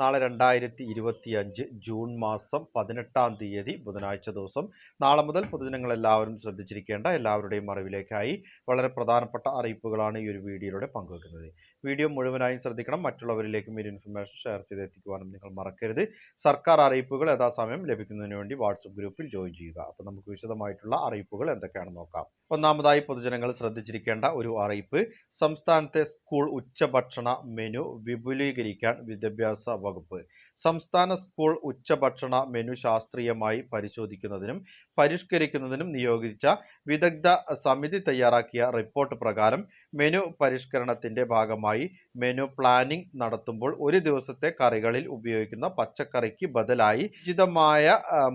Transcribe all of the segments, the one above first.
നാളെ രണ്ടായിരത്തി ഇരുപത്തി അഞ്ച് ജൂൺ മാസം പതിനെട്ടാം തീയതി ബുധനാഴ്ച ദിവസം. നാളെ മുതൽ പൊതുജനങ്ങൾ എല്ലാവരും ശ്രദ്ധിച്ചിരിക്കേണ്ട എല്ലാവരുടെയും അറിവിലേക്കായി വളരെ പ്രധാനപ്പെട്ട അറിയിപ്പുകളാണ് ഈ ഒരു വീഡിയോയിലൂടെ പങ്കുവെക്കുന്നത്. വീഡിയോ മുഴുവനായും ശ്രദ്ധിക്കണം. മറ്റുള്ളവരിലേക്കും ഈ ഇൻഫർമേഷൻ ഷെയർ ചെയ്തെത്തിക്കുവാനും നിങ്ങൾ മറക്കരുത്. സർക്കാർ അറിയിപ്പുകൾ യഥാസമയം ലഭിക്കുന്നതിന് വേണ്ടി വാട്സപ്പ് ഗ്രൂപ്പിൽ ജോയിൻ ചെയ്യുക. അപ്പോൾ നമുക്ക് വിശദമായിട്ടുള്ള അറിയിപ്പുകൾ എന്തൊക്കെയാണെന്ന് നോക്കാം. ഒന്നാമതായി പൊതുജനങ്ങൾ ശ്രദ്ധിച്ചിരിക്കേണ്ട ഒരു അറിയിപ്പ്. സംസ്ഥാനത്തെ സ്കൂൾ ഉച്ചഭക്ഷണ മെനു വിപുലീകരിക്കാൻ വിദ്യാഭ്യാസ വകുപ്പ്. സംസ്ഥാന സ്കൂൾ ഉച്ചഭക്ഷണ മെനു ശാസ്ത്രീയമായി പരിശോധിക്കുന്നതിനും പരിഷ്കരിക്കുന്നതിനും നിയോഗിച്ച വിദഗ്ധ സമിതി തയ്യാറാക്കിയ റിപ്പോർട്ട് പ്രകാരം മെനു പരിഷ്കരണത്തിന്റെ ഭാഗമായി മെനു പ്ലാനിംഗ് നടത്തുമ്പോൾ ഒരു ദിവസത്തെ കറികളിൽ ഉപയോഗിക്കുന്ന പച്ചക്കറിക്ക് ബദലായി ഉചിതമായ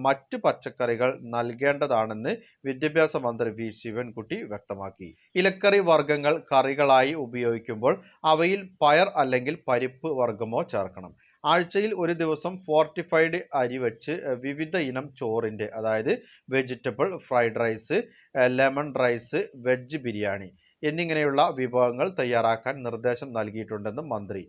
മറ്റു പച്ചക്കറികൾ നൽകേണ്ടതാണെന്ന് വിദ്യാഭ്യാസ മന്ത്രി വി. ശിവൻകുട്ടി വ്യക്തമാക്കി. ഇലക്കറി വർഗങ്ങൾ കറികളായി ഉപയോഗിക്കുമ്പോൾ അവയിൽ പയർ അല്ലെങ്കിൽ പരിപ്പ് വർഗമോ ചേർക്കണം. ആഴ്ചയിൽ ഒരു ദിവസം ഫോർട്ടിഫൈഡ് അരി വെച്ച് വിവിധ ഇനം ചോറിന്റെ അതായത് vegetable fried rice lemon rice veg biryani എന്നിങ്ങനെയുള്ള വിഭവങ്ങൾ തയ്യാറാക്കാൻ നിർദ്ദേശം നൽകിയിട്ടുണ്ടെന്ന് മന്ത്രി.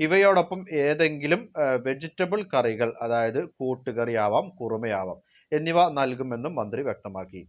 ഇവയോടൊപ്പം ഏതെങ്കിലും വെജിറ്റബിൾ കറികൾ അതായത് കൂട്ടുകറിയാവാം കുറുമയാവാം എന്നിവ നൽകുമെന്നും മന്ത്രി വ്യക്തമാക്കി.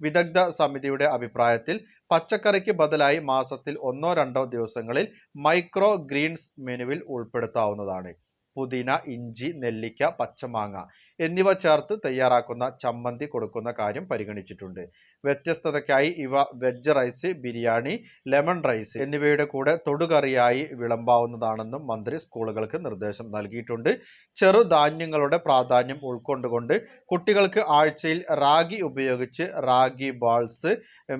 വിദഗ്ധ സമിതിയുടെ അഭിപ്രായത്തിൽ പച്ചക്കറിക്ക് ബദലായി മാസത്തിൽ ഒന്നോ രണ്ടോ ദിവസങ്ങളിൽ മൈക്രോ ഗ്രീൻസ് മെനുവിൽ ഉൾപ്പെടുത്താവുന്നതാണ്. പുതിന ഇഞ്ചി നെല്ലിക്ക പച്ചമാങ്ങ. എന്നിവ ചേർത്ത് തയ്യാറാക്കുന്ന ചമ്മന്തി കൊടുക്കുന്ന കാര്യം പരിഗണിച്ചിട്ടുണ്ട്. വ്യത്യസ്തതയ്ക്കായി ഇവ veg rice biryani lemon rice എന്നിവയുടെ കൂടെ തൊടുകറിയായി വിളമ്പാവുന്നതാണെന്നും മന്ത്രി സ്കൂളുകൾക്ക് നിർദ്ദേശം നൽകിയിട്ടുണ്ട്. ചെറുധാന്യങ്ങളുടെ പ്രാധാന്യം ഉൾക്കൊണ്ടുകൊണ്ട് കുട്ടികൾക്ക് ആഴ്ചയിൽ റാഗി ഉപയോഗിച്ച് റാഗി ബാൾസ്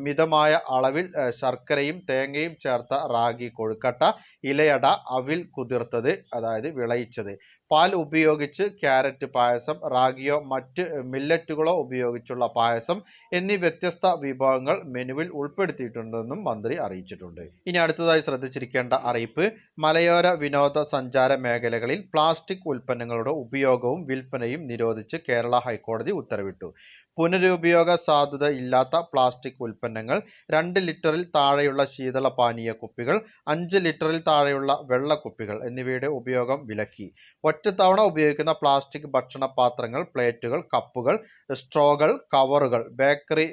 മിതമായ അളവിൽ ശർക്കരയും തേങ്ങയും ചേർത്ത റാഗി കൊഴുക്കട്ട ഇലയട അവിൽ കുതിർത്തത് അതായത് വിളയിച്ചത്. പാൽ ഉപയോഗിച്ച് ക്യാരറ്റ് പായസം റാഗിയോ മറ്റ് മില്ലറ്റുകളോ ഉപയോഗിച്ചുള്ള പായസം എന്നീ വ്യത്യസ്ത വിഭവങ്ങൾ മെനുവിൽ ഉൾപ്പെടുത്തിയിട്ടുണ്ടെന്നും മന്ത്രി അറിയിച്ചിട്ടുണ്ട്. ഇനി അടുത്തതായി ശ്രദ്ധിച്ചിരിക്കേണ്ട അറിയിപ്പ് മലയോര വിനോദ സഞ്ചാര മേഖലകളിൽ പ്ലാസ്റ്റിക് ഉൽപ്പന്നങ്ങളുടെ ഉപയോഗവും വിൽപ്പനയും നിരോധിച്ച് കേരള ഹൈക്കോടതി ഉത്തരവിട്ടു. പുനരുപയോഗ സാധ്യത ഇല്ലാത്ത പ്ലാസ്റ്റിക് ഉൽപ്പന്നങ്ങൾ രണ്ട് ലിറ്ററിൽ താഴെയുള്ള ശീതള പാനീയ കുപ്പികൾ അഞ്ച് ലിറ്ററിൽ താഴെയുള്ള വെള്ളക്കുപ്പികൾ എന്നിവയുടെ ഉപയോഗം വിലക്കി. ഒറ്റത്തവണ ഉപയോഗിക്കുന്ന പ്ലാസ്റ്റിക് ഭക്ഷണ പാത്രങ്ങൾ പ്ലേറ്റുകൾ കപ്പുകൾ സ്ട്രോകൾ കവറുകൾ ബേക്കറി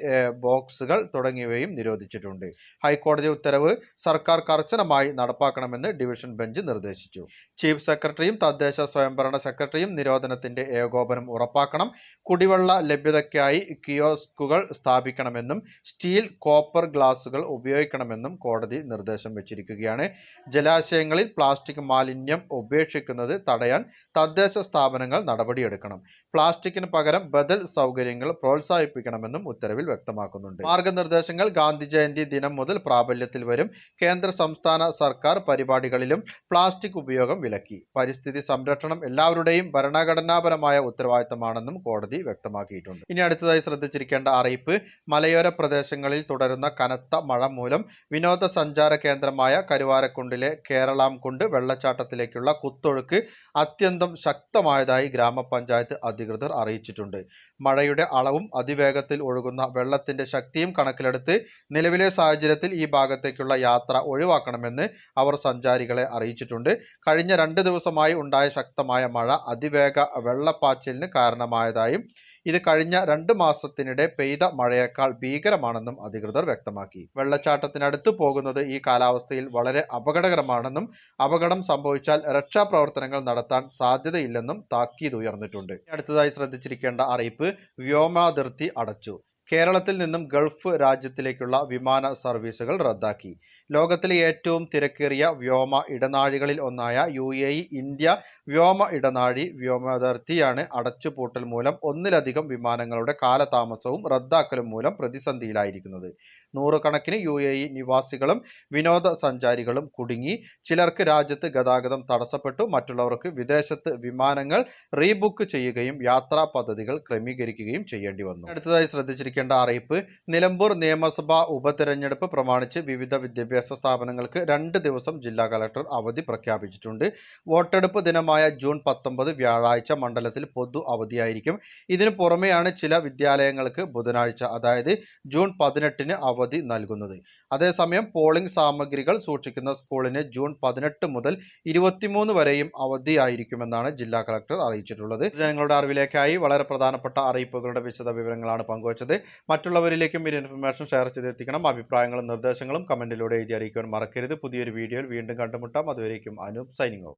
ബോക്സുകൾ തുടങ്ങിയവയും നിരോധിച്ചിട്ടുണ്ട്. ഹൈക്കോടതി ഉത്തരവ് സർക്കാർ കർശനമായി നടപ്പാക്കണമെന്ന് ഡിവിഷൻ ബെഞ്ച് നിർദ്ദേശിച്ചു. ചീഫ് സെക്രട്ടറിയും തദ്ദേശ സ്വയംഭരണ സെക്രട്ടറിയും നിരോധനത്തിന്റെ ഏകോപനം ഉറപ്പാക്കണം. കുടിവെള്ള ലഭ്യതയ്ക്കായി കിയോസ്കുകൾ സ്ഥാപിക്കണമെന്നും സ്റ്റീൽ കോപ്പർ ഗ്ലാസുകൾ ഉപയോഗിക്കണമെന്നും കോടതി നിർദ്ദേശം വച്ചിരിക്കുകയാണ്. ജലാശയങ്ങളിൽ പ്ലാസ്റ്റിക് മാലിന്യം ഉപേക്ഷിക്കുന്നത് തടയാൻ തദ്ദേശ സ്ഥാപനങ്ങൾ നടപടിയെടുക്കണം. പ്ലാസ്റ്റിക്കിന് പകരം ബദൽ സൗകര്യങ്ങൾ പ്രോത്സാഹിപ്പിക്കണമെന്നും ഉത്തരവിൽ വ്യക്തമാക്കുന്നുണ്ട്. മാർഗനിർദ്ദേശങ്ങൾ ഗാന്ധി ജയന്തി ദിനം മുതൽ പ്രാബല്യത്തിൽ വരും. കേന്ദ്ര സംസ്ഥാന സർക്കാർ പരിപാടികളിലും പ്ലാസ്റ്റിക് ഉപയോഗം വിലക്കി. പരിസ്ഥിതി സംരക്ഷണം എല്ലാവരുടെയും ഭരണഘടനാപരമായ ഉത്തരവാദിത്തമാണെന്നും കോടതി വ്യക്തമാക്കിയിട്ടുണ്ട്. ഇനി അടുത്തതായി ശ്രദ്ധിച്ചിരിക്കേണ്ട അറിയിപ്പ് മലയോര പ്രദേശങ്ങളിൽ തുടരുന്ന കനത്ത മഴ മൂലം വിനോദസഞ്ചാര കേന്ദ്രമായ കരുവാരക്കുണ്ടിലെ കേരളാംകുണ്ട് വെള്ളച്ചാട്ടത്തിലേക്കുള്ള കുത്തൊഴുക്ക് അത്യന്തം ശക്തമായതായി ഗ്രാമപഞ്ചായത്ത് അധികൃതർ അറിയിച്ചിട്ടുണ്ട്. മഴയുടെ അളവും അതിവേഗത്തിൽ ഒഴുകുന്ന വെള്ളത്തിന്റെ ശക്തിയും കണക്കിലെടുത്ത് നിലവിലെ സാഹചര്യത്തിൽ ഈ ഭാഗത്തേക്കുള്ള യാത്ര ഒഴിവാക്കണമെന്ന് അവർ സഞ്ചാരികളെ അറിയിച്ചിട്ടുണ്ട്. കഴിഞ്ഞ രണ്ട് ദിവസമായി ഉണ്ടായ ശക്തമായ മഴ അതിവേഗ വെള്ളപ്പാച്ചിലിന് കാരണമായതായും ഇത് കഴിഞ്ഞ രണ്ട് മാസത്തിനിടെ പെയ്ത മഴയേക്കാൾ ഭീകരമാണെന്നും അധികൃതർ വ്യക്തമാക്കി. വെള്ളച്ചാട്ടത്തിനടുത്ത് പോകുന്നത് ഈ കാലാവസ്ഥയിൽ വളരെ അപകടകരമാണെന്നും അപകടം സംഭവിച്ചാൽ രക്ഷാപ്രവർത്തനങ്ങൾ നടത്താൻ സാധ്യതയില്ലെന്നും താക്കീത് ഉയർന്നിട്ടുണ്ട്. അടുത്തതായി ശ്രദ്ധിച്ചിരിക്കേണ്ട അറിയിപ്പ് വ്യോമാതിർത്തി അടച്ചു. കേരളത്തിൽ നിന്നും ഗൾഫ് രാജ്യത്തിലേക്കുള്ള വിമാന സർവീസുകൾ റദ്ദാക്കി. ലോകത്തിലെ ഏറ്റവും തിരക്കേറിയ വ്യോമ ഇടനാഴികളിൽ ഒന്നായ യു എ ഇന്ത്യ വ്യോമ ഇടനാഴി വ്യോമതിർത്തിയാണ് അടച്ചുപൂട്ടൽ മൂലം ഒന്നിലധികം വിമാനങ്ങളുടെ കാലതാമസവും റദ്ദാക്കലും മൂലം പ്രതിസന്ധിയിലായിരിക്കുന്നത്. നൂറുകണക്കിന് യു എ ഇ നിവാസികളും വിനോദസഞ്ചാരികളും കുടുങ്ങി. ചിലർക്ക് രാജ്യത്ത് ഗതാഗതം തടസ്സപ്പെട്ടു. മറ്റുള്ളവർക്ക് വിദേശത്ത് വിമാനങ്ങൾ റീബുക്ക് ചെയ്യുകയും യാത്രാ പദ്ധതികൾ ക്രമീകരിക്കുകയും ചെയ്യേണ്ടി വന്നു. അടുത്തതായി ശ്രദ്ധിച്ചിരിക്കേണ്ട അറിയിപ്പ്. നിലമ്പൂർ നിയമസഭാ ഉപതെരഞ്ഞെടുപ്പ് പ്രമാണിച്ച് വിവിധ വിദ്യാഭ്യാസ സ്ഥാപനങ്ങൾക്ക് രണ്ട് ദിവസം ജില്ലാ കളക്ടർ അവധി പ്രഖ്യാപിച്ചിട്ടുണ്ട്. വോട്ടെടുപ്പ് ദിനമായ ജൂൺ പത്തൊമ്പത് വ്യാഴാഴ്ച മണ്ഡലത്തിൽ പൊതു അവധിയായിരിക്കും. ഇതിനു പുറമെയാണ് ചില വിദ്യാലയങ്ങൾക്ക് ബുധനാഴ്ച അതായത് ജൂൺ പതിനെട്ടിന് അവധി അവധി നൽകുന്നത്. അതേസമയം പോളിംഗ് സാമഗ്രികൾ സൂക്ഷിക്കുന്ന സ്കൂളിന് ജൂൺ പതിനെട്ട് മുതൽ ഇരുപത്തിമൂന്ന് വരെയും അവധിയായിരിക്കുമെന്നാണ് ജില്ലാ കളക്ടർ അറിയിച്ചിട്ടുള്ളത്. ജനങ്ങളുടെ അറിവിലേക്കായി വളരെ പ്രധാനപ്പെട്ട അറിയിപ്പുകളുടെ വിശദ വിവരങ്ങളാണ് പങ്കുവച്ചത്. മറ്റുള്ളവരിലേക്കും ഈ ഇൻഫർമേഷൻ ഷെയർ ചെയ്തെത്തിക്കണം. അഭിപ്രായങ്ങളും നിർദ്ദേശങ്ങളും കമന്റിലൂടെ എഴുതി അറിയിക്കുവാൻ മറക്കരുത്. പുതിയൊരു വീഡിയോയിൽ വീണ്ടും കണ്ടുമുട്ടാം. അതുവരേക്കും അനു സൈനിങ് ഓഫ്.